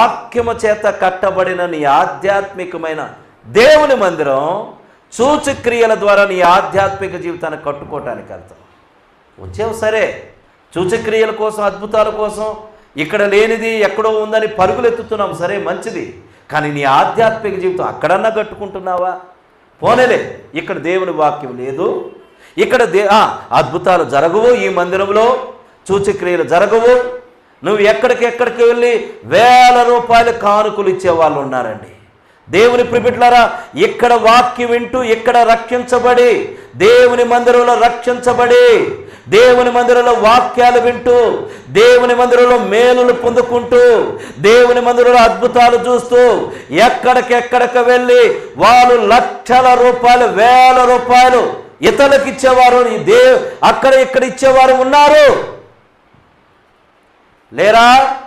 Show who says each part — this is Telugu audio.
Speaker 1: వాక్యము చేత కట్టబడిన నీ ఆధ్యాత్మికమైన దేవుని మందిరం సూచక్రియల ద్వారా నీ ఆధ్యాత్మిక జీవితాన్ని కట్టుకోవటానికి వెళ్తాం. వచ్చావు సరే. సూచక్రియల కోసం అద్భుతాల కోసం ఇక్కడ లేనిది ఎక్కడో ఉందని పరుగులెత్తుతున్నాం సరే మంచిది. కానీ నీ ఆధ్యాత్మిక జీవితం అక్కడన్నా కట్టుకుంటున్నావా? పోనేలే. ఇక్కడ దేవుని వాక్యం లేదు. ఇక్కడ దే ఆ, అద్భుతాలు జరగవు ఈ మందిరంలో. సూచక్రియలు జరగవు. నువ్వు ఎక్కడికెక్కడికి వెళ్ళి వేల రూపాయలు కానుకలు ఇచ్చే వాళ్ళు ఉన్నారండి. దేవుని ప్రిపిట్లారా ఇక్కడ వాక్యం వింటూ ఇక్కడ రక్షించబడి దేవుని మందిరంలో రక్షించబడి దేవుని మందిరంలో వాక్యాలు వింటూ దేవుని మందిరంలో మేలులు పొందుకుంటూ దేవుని మందిరంలో అద్భుతాలు చూస్తూ ఎక్కడికెక్కడికి వెళ్ళి వాళ్ళు లక్షల రూపాయలు వేల రూపాయలు ఇతరులకు ఇచ్చేవారు ఈ దేవ్ అక్కడ ఇక్కడ ఇచ్చేవారు ఉన్నారు. લેરા